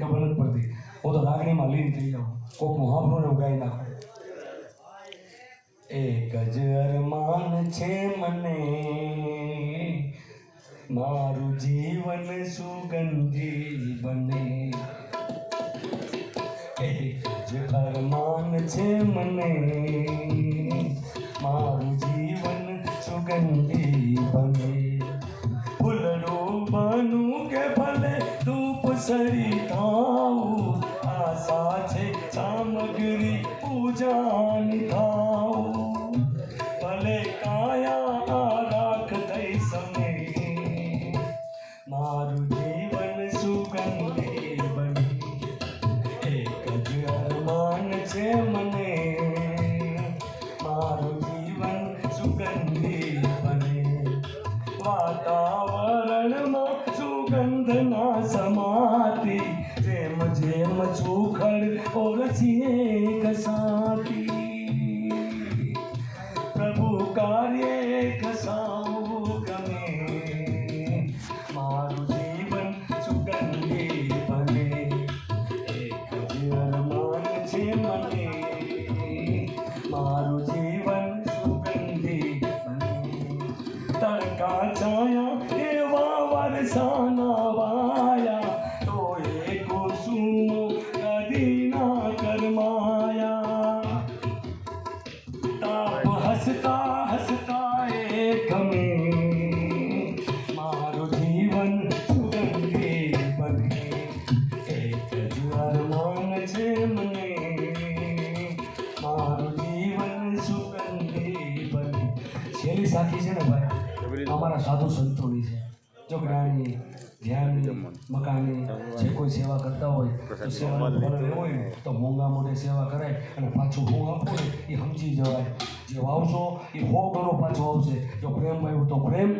ખબર નથી પડતી. હું તો લાગણીમાં લીન થઈ જાઉં. કોકનું હાંભળું ને ઉગાઈ ગાઈ નાખું એક જ છે મને. મારું જીવન સુગંધી બને. પૂજાની ભલે કાયા રાખ થઈ સમે. મારું જીવન સુગંધી બની. એક જ અરમાન છે મને. મારું જીવન સુગંધી બને. વાતાવરણમાં સુગંધ ના સમાતી જેમ જેમ સુખડ ઓળખીએ કસાતી એવા વરસાના વાયા તો એ કુસુમો કદી કરમાયા તાપ હસતા હસતા એ ગમે મારું જીવન સુગંધી બને એક જ છે મને મારું જીવન સુગંધી બને છેલ્લી સાખી છે ને ભાઈ અમારા સાધુ સંતોની છે જો જ્ઞાની ધ્યાનની મકાની જે કોઈ સેવા કરતા હોય તો સેવાનું ફળ હોય તો મોંઘા મોઢે સેવા કરાય અને પાછું હું આપું એ સમજી જવાય. જે વાવશો એ હો ગણો પાછો આવશે. જો પ્રેમ આવ્યું તો પ્રેમ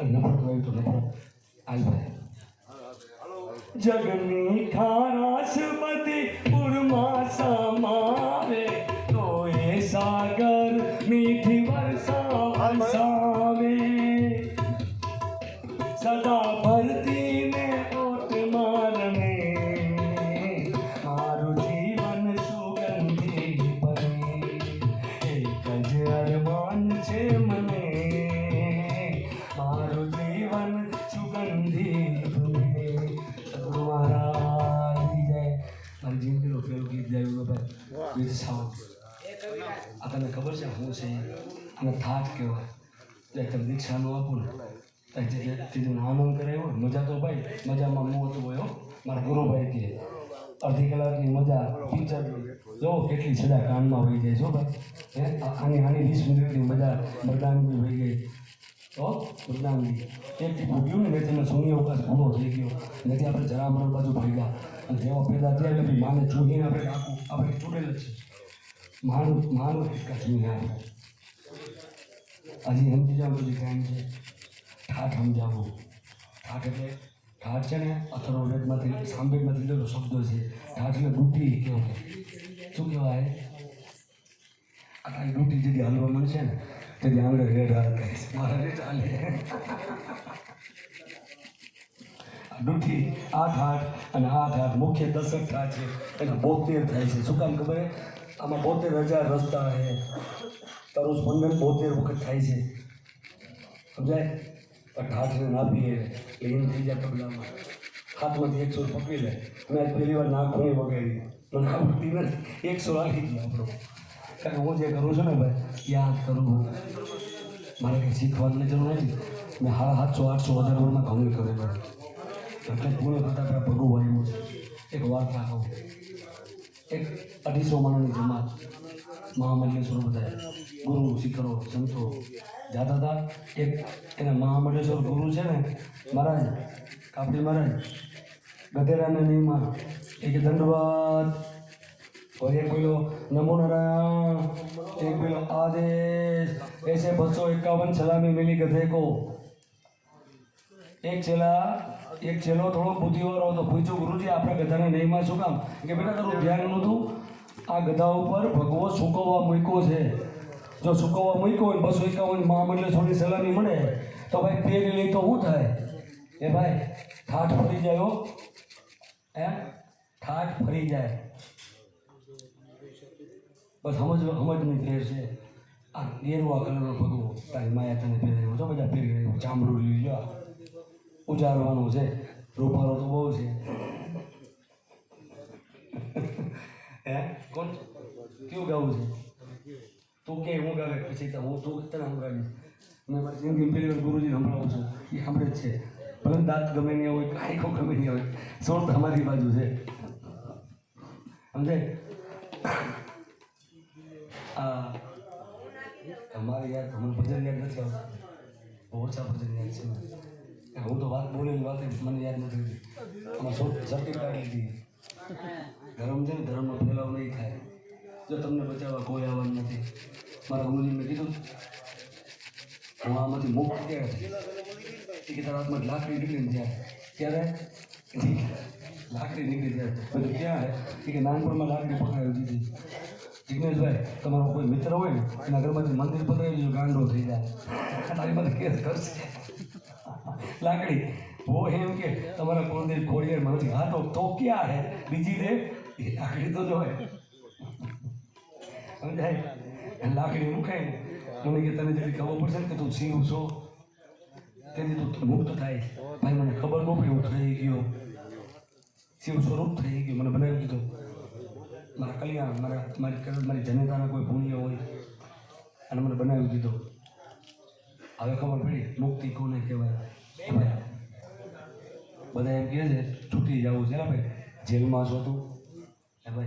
અને નફરત આવ્યું તો નફરત. આવી ભાઈ. જગની ખારાસ બધી પૂરમાં આ તને ખબર છે હું છે અને થાક કહેવાય એટલે તમે દીક્ષાનું આપું ને તીજું આનંદ કરાવ્યો ને મજા તો ભાઈ મજામાં હું હતું હોય. મારા ગુરુભાઈ કહે અડધી કલાકની મજા પિક્ચર જો કેટલી સદા કાનમાં વહી જાય જો ભાઈ હે આની આની વીસ મિનિટની મજા મરદાનની વહી ગઈ તો મરદાનની એક ટીપું ને મેં તેને શૂન્ય અવકાશ પૂરો થઈ ગયો નથી આપણે જરા મરણ બાજુ ભાગ્યા અને જેવા પેદા થયા એટલે માને ચૂંટીને આપણે આખું આપણે જ છે. મારું મારું હિસકા ચૂંટીને આપણે હજી સમજી જાવ બધી કામ છે. ઠાઠ સમજાવવું ઠાઠ એટલે ઠાઠ છે ને અથર્વવેદમાંથી સામવેદમાંથી લીધેલો શબ્દો છે. ઠાઠ એટલે ગુટી કહેવાય. શું કહેવાય? આ કાંઈ ડૂટી જેથી હાલવા મળશે ને તેથી આંગળે રેડ હાલ કહે મારા રેડ હાલે. આ આઠ ઠાઠ અને આ ઠાઠ મુખ્ય દશક ઠાઠ છે. એના બોતેર થાય છે. શું કામ ખબર આમાં બોતેર હજાર રસ્તા છે. તારું સ્પંદન બોતેર વખત થાય છે. સમજાય? પણ ઠાઠને નાપીએ એટલે એમ થઈ જાય તબલામાં હાથમાંથી એકસો પકડી લે. મેં પહેલી વાર નાક ઘણી વગાડી. મને આવડતી નથી. એકસો રાખી દઉં આપણો કારણ હું જે કરું છું ને ભાઈ, યાદ કરું. મારે કંઈ શીખવાની જરૂર નથી. મેં હા સાતસો, આઠસો હજાર વર્ષમાં ઘઉં કરેલો એટલે પૂર્ણ કરતાં પહેલાં ભગવું આવ્યું છે એક વાર્તા કહું એક અઢીસો માણસની જમાત મહામંડલેશ્વર બધા ગુરુ શિખરો સંતો જાતા હતા એક એના મહામંડલેશ્વર ગુરુ છે ને મહારાજ કાપડી મહારાજ ગધેરાને નિયમા એક દંડવાદ और एक बोलो नमो नारायण एक बोलो आदेश ऐसे बसो इक्यावन सलामी मिली गधे को એક છેલ્લા, એક છેલ્લો થોડો બુદ્ધિવાળો હતો. પૂછ્યું, ગુરુજી, આપણે ગધાને નહીંમાં શું કામ? કે બેટા, તારું ધ્યાન નહોતું આ ગધા ઉપર ભગવો સુકવવા મૂક્યો છે. જો સુકવવા મૂક્યો હોય બસો એકાવન મહામંડલે થોડી સલામી મળે, તો ભાઈ પેરી લઈ તો શું થાય? એ ભાઈ, ઠાઠ ફરી જાય એમ? ઠાઠ ફરી જાય. બસ સમજ સમજની ફેર છે. આ ગેરુઆ કલરનો ભગવો. તારી માયા તને પહેરાવ્યો. છો બધા પહેરી ચામડું આ. ઉજાડવાનું છે. રૂપારો તો બહુ છે. હે? કોણ કેવું ગાવું છે? તું કે, હું ગાવે? પછી હું તું તને સંભળાવીશ મેં મારી જિંદગી પહેલી વાર ગુરુજીને સંભળાવું છું. એ સાંભળે જ છે. ભલે દાંત ગમે નહીં હોય, કાંઈ ગમે નહીં હોય. સોળ અમારી બાજુ છે. સમજે આ તમારે યાદ મને ભજન યાદ નથી આવતું બહુ ઓછા ભજન યાદ છે મને. હું તો વાત બોલેલી વાત મને યાદ નથી રહેતી શોર્ટ કાઢી દીધી ધર્મ છે ને ધર્મનો ફેલાવ નહીં થાય. જો તમને બચાવવા કોઈ આવવાનું નથી. મારા ગુરુજી મેં કીધું, હું આમાંથી મુક્ત ક્યારે થઈ કે, તારા હાથમાં લાકડી નીકળી જાય. ત્યારે લાકડી નીકળી જાય. પછી ક્યાં હે કે, નાનપણમાં લાકડી પકડાવી દીધી. જિગ્નેશભાઈ, તમારો કોઈ મિત્ર હોય ને, એના ઘરમાંથી મંદિર પકડાવી દીધું, ગાંડો થઈ જાય. તારી પાસે કેસ કરશે. લાકડી वो એમ કે તમારા કુળદેવ ખોડિયારમાં નથી હા તો તો ક્યાં હે? બીજી દે એ લાકડી તો જો હે. સમજાય? લાકડી મુકાય મને કે તને જેટલી ખબર પડશે ને કે તું સિંહ છો. તેથી તું મુક્ત થાય. ભાઈ, મને ખબર ન પડી, હું થઈ ગયો. શિવ સ્વરૂપ થઈ ગયો. મને બનાવી દીધો. મારા કલ્યાણ, મારા, મારી મારી જનતાના કોઈ પુણ્ય હોય. અને મને બનાવી દીધો. હવે ખબર પડી, મુક્તિ કોને કહેવાય? બધા એમ કહે છે છૂટી જવું છે ને ભાઈ. જેલમાં છો તું. ભાઈ.